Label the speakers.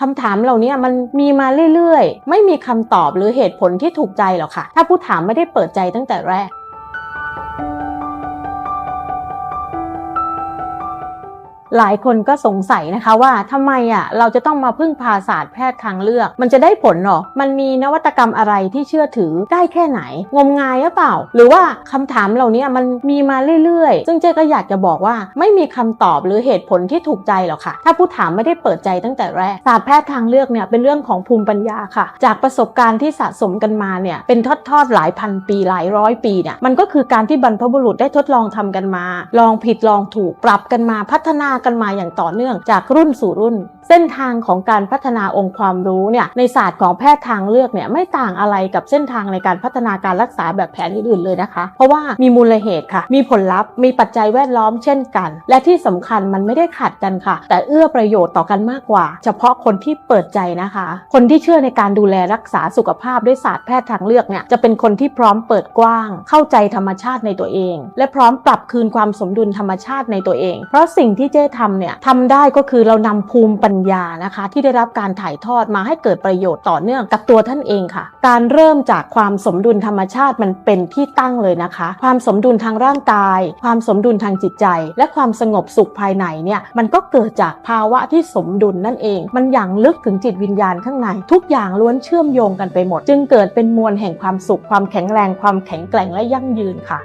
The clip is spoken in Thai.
Speaker 1: คำถามเหล่านี้มันมีมาเรื่อยๆ ไม่มีคำตอบหรือเหตุผลที่ถูกใจหรอกค่ะ ถ้าผู้ถามไม่ได้เปิดใจตั้งแต่แรก หลายคนก็สงสัยนะคะว่าทำไมอะเราจะต้องมาพึ่งพาศาสตร์แพทย์ทางเลือก มันจะได้ผลหรอ มันมีนวัตกรรมอะไรที่เชื่อถือได้แค่ไหน งมงายหรือเปล่า หรือว่าคำถามเหล่านี้มันมีมาเรื่อยๆ ซึ่งเจ๊ก็อยากจะบอกว่าไม่มีคำตอบหรือเหตุผลที่ถูกใจหรอกค่ะ ถ้าผู้ถามไม่ได้เปิดใจตั้งแต่แรกศาสตร์แพทย์ทางเลือกเนี่ยเป็นเรื่องของภูมิปัญญาค่ะ จากประสบการณ์ที่สะสมกันมาเนี่ยเป็นทอดๆหลายพันปีหลายร้อยปีเนี่ยมันก็คือการที่บรรพบุรุษได้ทดลองทำกันมา ลองผิดลองถูกปรับกันมาพัฒนากันมาอย่างต่อเนื่องจากรุ่นสู่รุ่นเส้นทางของการพัฒนาองค์ความรู้เนี่ยในศาสตร์ของแพทย์ทางเลือกเนี่ยไม่ต่างอะไรกับเส้นทางในการพัฒนาการรักษาแบบแผนอื่นๆเลยนะคะ เพราะว่ามีมูลเหตุค่ะ มีผลลัพธ์มีปัจจัยแวดล้อมเช่นกัน และที่สำคัญมันไม่ได้ขัดกันค่ะ แต่เอื้อประโยชน์ต่อกันมากกว่า เฉพาะคนที่เปิดใจนะคะ คนที่เชื่อในการดูแลรักษาสุขภาพด้วยศาสตร์แพทย์ทางเลือกเนี่ยจะเป็นคนที่พร้อมเปิดกว้าง เข้าใจธรรมชาติในตัวเอง และพร้อมปรับคืนความสมดุลธรรมชาติในตัวเอง เพราะสิ่งที่เจ้ทำเนี่ยทำได้ก็คือเรานำภูมิปัญญญานะคะ ที่ได้รับการถ่ายทอดมาให้เกิดประโยชน์ต่อเนื่องกับตัวท่านเองค่ะ การเริ่มจากความสมดุลธรรมชาติมันเป็นที่ตั้งเลยนะคะ ความสมดุลทางร่างกาย ความสมดุลทางจิตใจ และความสงบสุขภายในเนี่ยมันก็เกิดจากภาวะที่สมดุลนั่นเอง มันอย่างลึกถึงจิตวิญญาณข้างใน ทุกอย่างล้วนเชื่อมโยงกันไปหมด จึงเกิดเป็นมวลแห่งความสุขความแข็งแรง ความแข็งแกร่งและยั่งยืนค่ะ